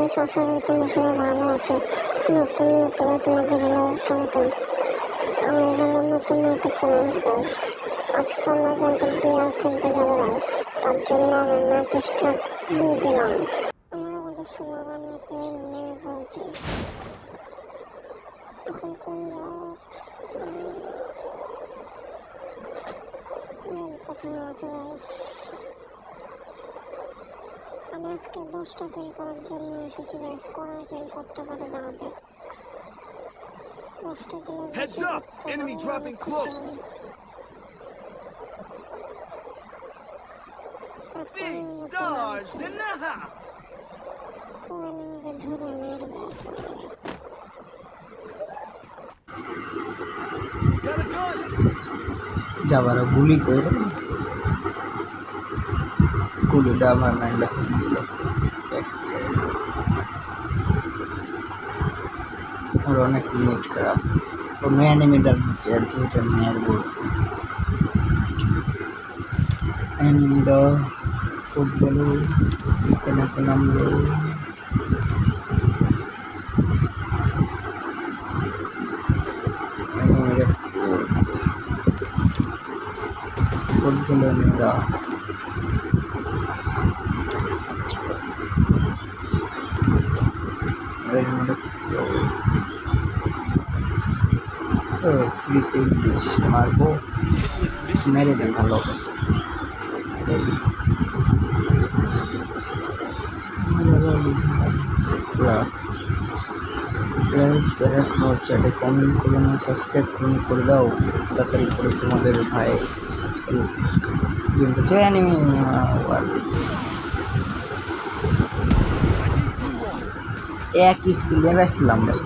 Guys আশা তোমরা সবাই ভালো আছো। নতুন ইউটিউবে তোমাদের হলো স্বাগতম আমার হলো নতুন ইউটিউব চ্যানেল গাইস আজকে আমরা কিন্তু বিয়ার খেলতে যাব গাইস তার জন্য আমরা ম্যাচেসটা দিয়ে দিলাম। আমরা কিন্তু সুন্দরবন ম্যাপে নেমে পড়েছি। এখন কোন জায়গা প্রথমে আছে গাইস আমি আজকে দশটা কিল করার জন্য এসেছি গাইস কড়াই কিল করতে পারে দশটা কিল Heads up! Enemy dropping close! Big stars in the house! ধরে মেরবো Got a gun! যাবার গুলি করে গুলিটা আমার মাইন্ডে থেকে দিল অনেক নেট খারাপ। কোনো অ্যানিমেটার দিচ্ছে দুইটা মেয়ের বই অ্যানিমিটা ফুট গেল এখানে নামলো অ্যানিমেটার নেওয়া ফ্রিতে ইংলিশ মারবো। মেরে দিই, ভালো? প্লিজ যারা এখনও চ্যাটে কমেন্ট করে না সাবস্ক্রাইব করে করে দাও। তাড়াতাড়ি করে তোমাদের ভাই আজকাল গেম খেলছে। অ্যানিমি এক স্পিডে ভাই।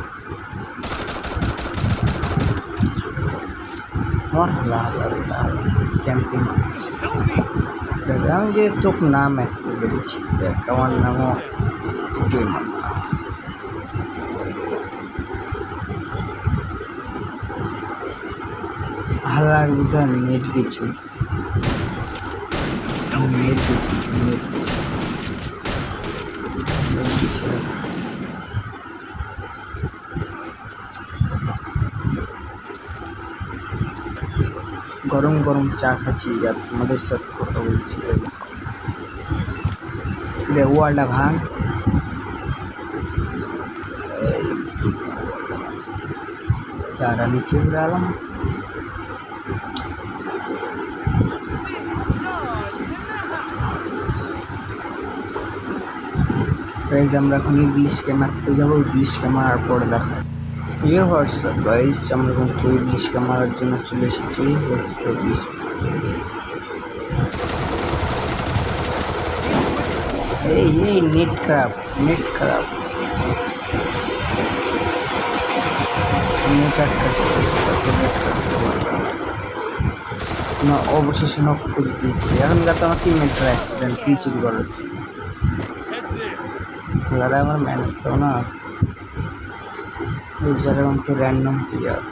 ক্যাম্পিং করছি Help me! দেখলাম যে তোর নাম একটা বেরিয়েছি দেখ আমার নামও গেম হালার উদার নেট গেছি নেট গেছি নেট গেছি নেট গেছি গরম গরম চা খাচ্ছি আর তোমাদের সাথে কথা বলছি। ওয়ালটা ভাঙ। তারা নিচে উড়ে the আমরা এখন ইংলিশকে মারতে যাব ইংলিশকে মারার পরে দেখা ইয়ে হোয়াটসঅ্যাপ গাইজ আমরা ইংলিশকে মারার জন্য চলে এসেছি। ইংলিশ এই এই নেট খারাপ নেট খারাপ। নেট না অবশেষে নক করে দিয়েছি। এখন যাতে আমার টিমমেটরা অ্যাক্সিডেন্ট কি চুরি করার? লড়াই আমার ম্যান তো না। যেরকম তো র্যান্ডম প্লেয়ার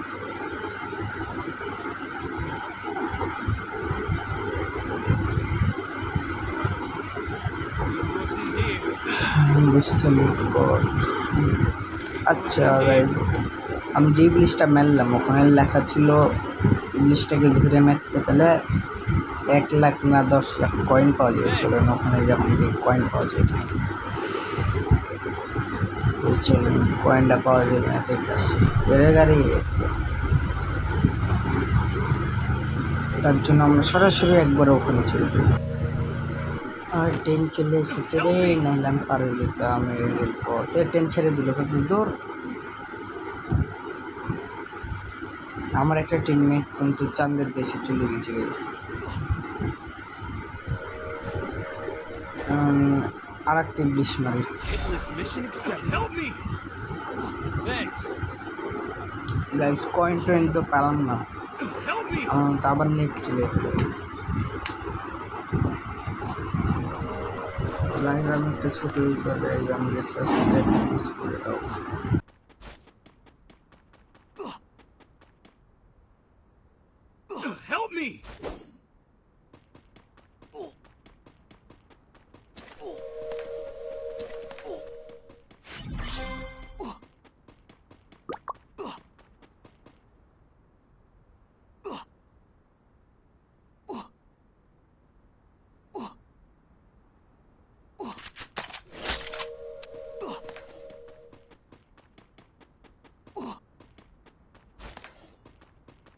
Resources here! আচ্ছা গাইজ আমি যে ইংলিশটা মারলাম, ওখানে লেখা ছিল ইংলিশটাকে ঘুরে মারতে পেলে এক লাখ না দশ লাখ কয়েন পাওয়া যাবে। চলুন, ওখানে যখন কয়েন পাওয়া যায় কয়েনটা পাওয়া যাবে না দেখে আসি বেড়ে গাড়ি তার জন্য আমরা সরাসরি একবার ওখানে চলে যাই। আর ট্রেন চলে এসেছে রে, নাহলে আমি পার যেতাম এরপর ট্রেন ছেড়ে দিল তো দূর আমার একটা টিমমেট কিন্তু চাঁদের দেশে চলে গেছে গেস আর একটা ইংলিশ মারি কয়েন টয়েন তো পেলাম না। আবার নেট চলে গাইস আমি একটা ছোট করে আমাদের সাবস্ক্রাইব প্লিজ করে দাও।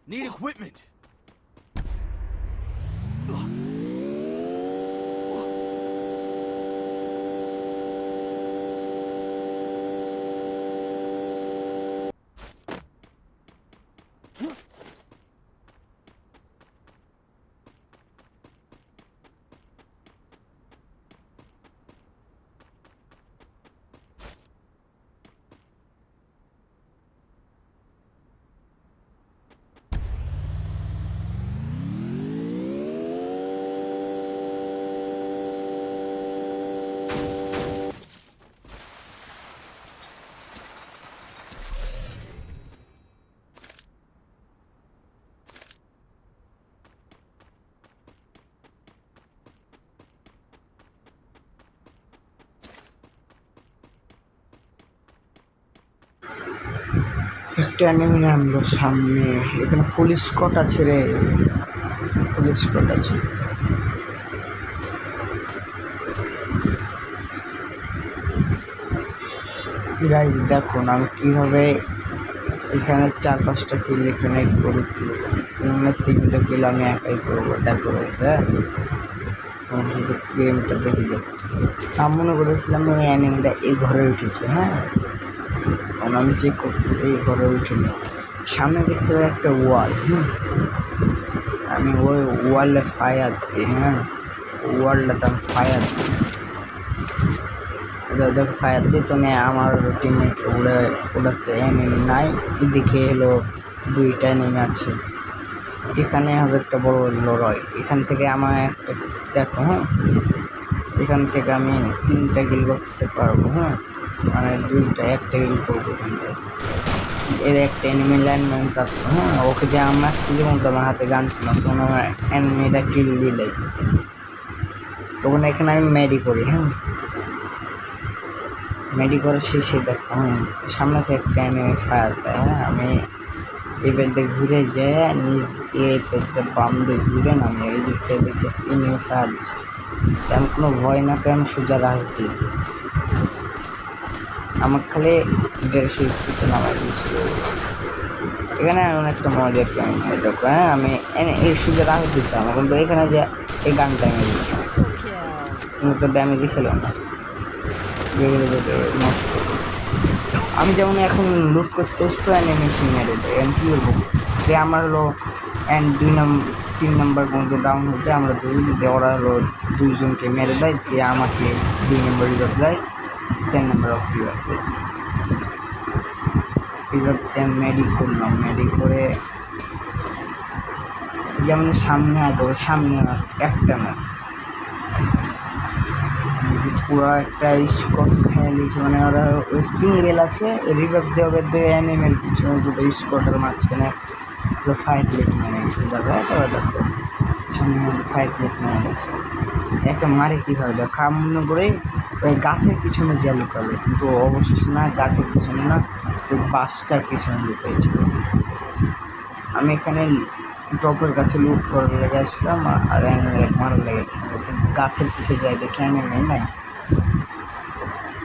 Need equipment. একটা অ্যানিমে আনলো সামনে। এখানে ফুল স্কট আছে রে। ফুল স্কট আছে। গাইজ দেখুন, আমি কীভাবে এখানে চার পাঁচটা কিল এখানে করে এখানে তিনটা কিল আমি একাই করব। দেখো হয়েছে তোমরা শুধু গেমটা দেখে দেখো। আমি মনে করেছিলাম ওই অ্যানিমেটা এই ঘরে উঠেছে হ্যাঁ? কারণ আমি চেক করতেছি এই ঘরে উঠিনি। সামনে দেখতে পাই একটা ওয়াল হুম আমি ওই ওয়ালে ফায়ার দিই হ্যাঁ? ওয়ালটাতে আমি ফায়ার দিই দেখো ফায়ার দিই তো আমার টিমমেট উড়ে ওড়াতে এনিমি নাই। এদিকে এলো দুইটা এনিমি আছে। এখানে হবে একটা বড় লড়াই। এখান থেকে আমার একটা দেখো হ্যাঁ? এখান থেকে আমি তিনটা গিল করতে পারব হ্যাঁ? মানে দুইটা, একটা গিল করব থেকে এর একটা এনিমি ল্যান্ডমাইন প্রাপ্ত হ্যাঁ? ওকে যে আমার কিল মতো আমার হাতে গান ছিল, তখন আমার এনিমিটা কিল দিলে। তখন এখানে আমি মেডি করি হ্যাঁ? মেডি করে শেষে দেখো হ্যাঁ? সামনে থেকে একটা এনিমি ফায়ার দেয় হ্যাঁ? আমি এবার দিয়ে ঘুরে যেয়ে নিচ দিয়ে এবার দিয়ে বাম দিয়ে ঘুরে নামি, এই দিক থেকে দেখছি এনিমি ফায়ার দিচ্ছে তেমন কোনো ভয় না পেয়ে আমি সোজা রাস দিয়ে দিই? আমার খালি দেড়শো স্পিডে নামাই দিয়েছিল। এখানে এমন একটা মজার প্ল্যান দেখো হ্যাঁ আমি এই সোজা রাস দিতাম কিন্তু এখানে যে এই গানটা আমি তো ড্যামেজই খেলো না। নষ্ট আমি যেমন এখন লুট করতে এসতো অ্যানিমেশন মেরে দেয় আমি কী বলব? যে আমার হলো অ্যান্ড দুই নম্বর তিন নম্বর পর্যন্ত ডাউন হচ্ছে আমরা দুই দিয়ে ওরা হলো দুইজনকে মেরে দেয় দিয়ে আমাকে দুই নম্বর রিভার দেয় নম্বর অফ রিভার দেয় রিভার দিয়ে মেডি করলাম মেডি করে যেমন সামনে আগে সামনে একটা না। যে পুরো একটা স্কট খেয়ে মানে ওরা ওই সিঙ্গেল আছে রিভাইভ দেওয়া দুই অ্যানিমেল পিছনে দুটো স্কটের মাঝখানে পুরো ফাইট লেট মেরে গেছে। দেখো তারপর দেখো, সামনে ফাইট লেট মেরে গেছে। একটা মারে কীভাবে? দেখো আমি মনে করে গাছের পিছনে যে লুকাবে কিন্তু অবশেষে না, গাছের পিছনে না ওই বাসটার পিছনে লুকিয়েছিল আমি এখানে ড্রপের কাছে লুট করার লেগে আসলাম, আর অ্যানিমেল মারার লেগেছে গাছের পিছে যাই দেখি অ্যানিমেল নাই।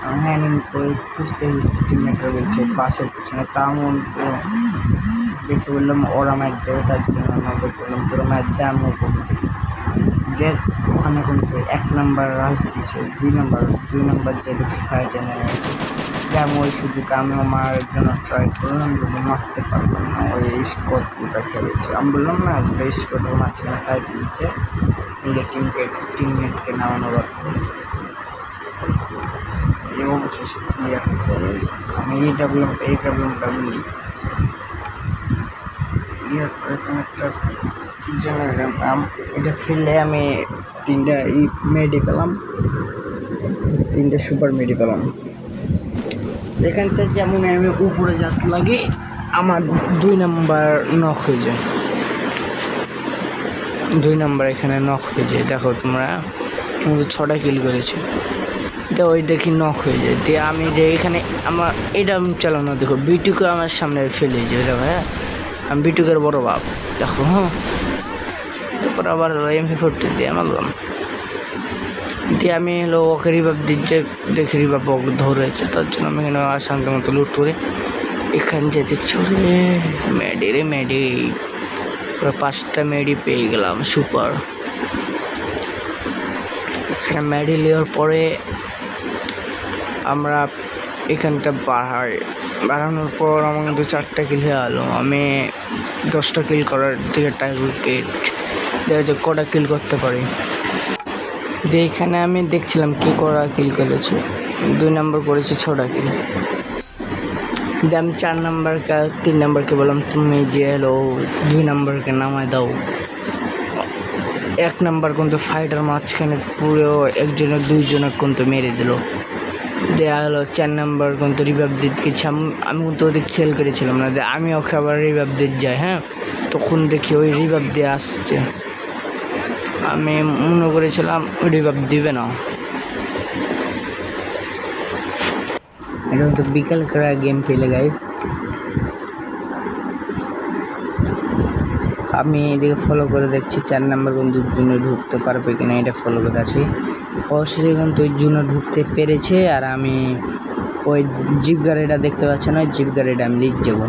আমি করে খুঁজতে খুঁজতে টিমমেটরা বলছে বাসের পিছনে তেমন তো দেখতে বললাম ওরা ম্যাচ দেবে, তার জন্য আমি ওদের বললাম তোরা ম্যাচ দে আমি ওপর দেখি দেখ ওখানে কিন্তু এক নাম্বার রাশ দিয়েছে, দুই নাম্বার দুই নাম্বার যে দেখছি ফাইট এনে গেছে যেমন ওই সুযোগ আমিও মারার জন্য ট্রাই করলাম, কিন্তু মারতে পারলাম না। ওই স্কটগুলো খেলেছে। আমি বললাম, না ওগুলো স্কটের মাঝখানে ফাইট দিচ্ছে নিজের টিমকে টিমমেটকে নামানোর কথা এই অবশেষে ক্লিয়ার হচ্ছে আমি এই ডাবলাম এই ডাবলামটা বলি ক্লিয়ার করে একটা নাম এটা ফেললে আমি তিনটা ই মেডি পেলাম তিনটে সুপার মেডি পেলাম এখান থেকে যেমন আমি উপরে যাতে লাগে, আমার দুই নাম্বার নখ হয়ে যায়। দুই নাম্বার এখানে নখ হয়ে যায়। দেখো তোমরা কিন্তু ছটা কিল করেছে। তো ওই দেখি নখ হয়ে যায়। দিয়ে আমি যে এখানে আমার, এটা চালানো দেখো বিটুকে আমার সামনে ফেলে যে দেখো হ্যাঁ? আমি বিটুকের বড় বাপ, দেখো হ্যাঁ? তারপর আবার এমপি ফোরটি দিয়ে মারলাম দিয়ে আমি হলো ওকে রিভাব দিচ্ছে দেখে রিভাব ওকে ধরেছে, তার জন্য আমি এখানে শান্ত মতো লুট করে। এখান যে দেখছি রে মেডি রে মেডি পাঁচটা মেডি পেয়ে গেলাম সুপার এখানে মেডি নেওয়ার পরে আমরা এখানটা বাড়াই। বাড়ানোর পর আমার কিন্তু চারটা কিল হয়ে গেলো আমি দশটা কিল করার দিকে টার্গেট দেখা যাক কটা কিল করতে পারি। দিয়ে এখানে আমি দেখছিলাম কে করা কিল করেছে। দুই নম্বর করেছে, ছটা কিল দিয়ে আমি চার নাম্বারকে তিন নাম্বারকে বললাম, তুমি যে হলো দুই নাম্বারকে নামায় দাও। এক নাম্বার কিন্তু ফাইটার মাঝখানে পুরো একজনের দুইজনের কিন্তু মেরে দিল। দেয়া হলো চার নাম্বার কিন্তু রিভাব গেছে। আমি কিন্তু ওদের খেয়াল করেছিলাম না আমি ওকে আবার রিভাব দিতে যাই হ্যাঁ? তখন দেখি ওই রিভাব দিয়ে আসছে। আমি মনে করেছিলাম রিভাব দিবে না। এটা তো বিকাল করা গেম খেলে গাইস আমি এদিকে ফলো করে দেখছি, চার নাম্বার বন্ধুর জুনে ঢুকতে পারবে কিনা এটা ফলো করে আছি। অবশেষে কিন্তু জন্য ঢুকতে পেরেছে, আর আমি ওই জিপ গাড়িটা দেখতে পাচ্ছি না জিপ গাড়িটা আমি লিখ যাব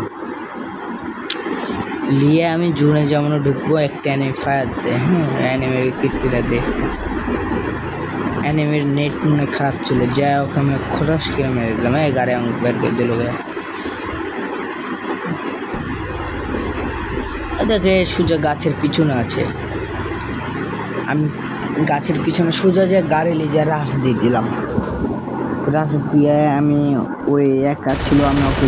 নিয়ে আমি জুনে যেমন ঢুকবো একটা অ্যানিমে ফায়ার দে হ্যাঁ অ্যানিমের কীর্তিটা দে। অ্যানিমের নেট মনে খারাপ ছিল, যাই হোক, আমি খরচ করে মেরে দিলাম। এই গাড়ি আমাকে বের করে দিল দেখে সোজা গাছের পিছনে আছে। আমি গাছের পিছনে সোজা যে গাড়ি যা রাস দিয়ে দিলাম। রাস দিয়ে আমি ওই একা ছিল আমি ওকে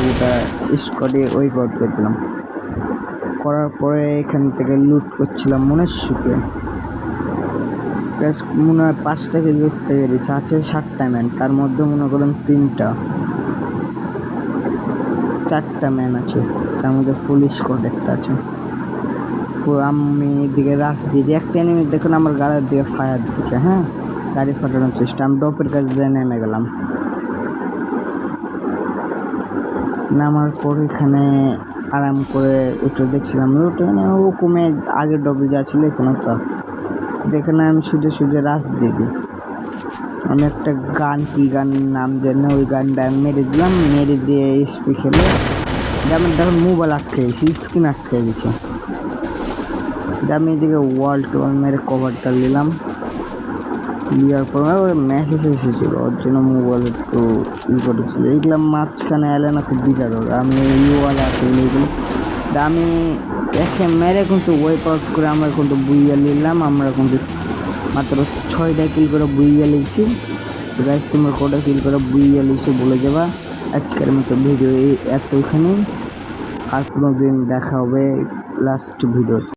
স্কটে ওই আউট করে দিলাম। করার পরে এখান থেকে লুট করছিলাম মনে সুখে। মনে হয় পাঁচটা কেজি করতে পেরেছে, আছে সাতটা ম্যান তার মধ্যে মনে করেন তিনটা। চারটা ম্যান আছে, তার মধ্যে ফুল স্কোয়াড একটা আছে। আমি এদিকে রাস দিয়ে একটা এনিমি দেখুন আমার গাড়ির দিকে ফায়ার দিচ্ছে হ্যাঁ? গাড়ি ফাটানোর চেষ্টা, আমি ডপের কাছে যেয়ে নেমে গেলাম। নামার পর এখানে আরাম করে উঠে দেখছিলাম। উঠে ও কমে আগের ডবে যা ছিল এখানে তো। দেখে না, আমি শুধু শুধু রাস দিয়ে দিই। আমি একটা গান, কি গান নাম জানি ওই গানটা মেরে দিলাম। মেরে দিয়ে এসপি খেলে যেমন দেখুন মোবাইল আটকে গেছে স্ক্রিন আটকে গেছে। আমি এদিকে ওয়াল টোয়াল মেরে কভারটা নিলাম। নেওয়ার পর ওর মেসেজ এসেছিল। ওর জন্য মোবাইল একটু ই করেছিল। এইগুলো মাঝখানে এলে না খুব বিকার হবে। আমি ইউওয়াল আছে এইগুলো আমি একে মেরে কিন্তু ওয়াইপ আউট করে আমরা কিন্তু বুইয়া নিলাম। আমরা কিন্তু মাত্র ছয়টা কিল করে বুইয়া লিখছি গাইজ তোমরা কটা কিল করে বুইয়া লিখছো বলে যাবা। আজকের মতো ভিডিও এই এত এখানেই আর কোনো দিন দেখা হবে লাস্ট ভিডিওতে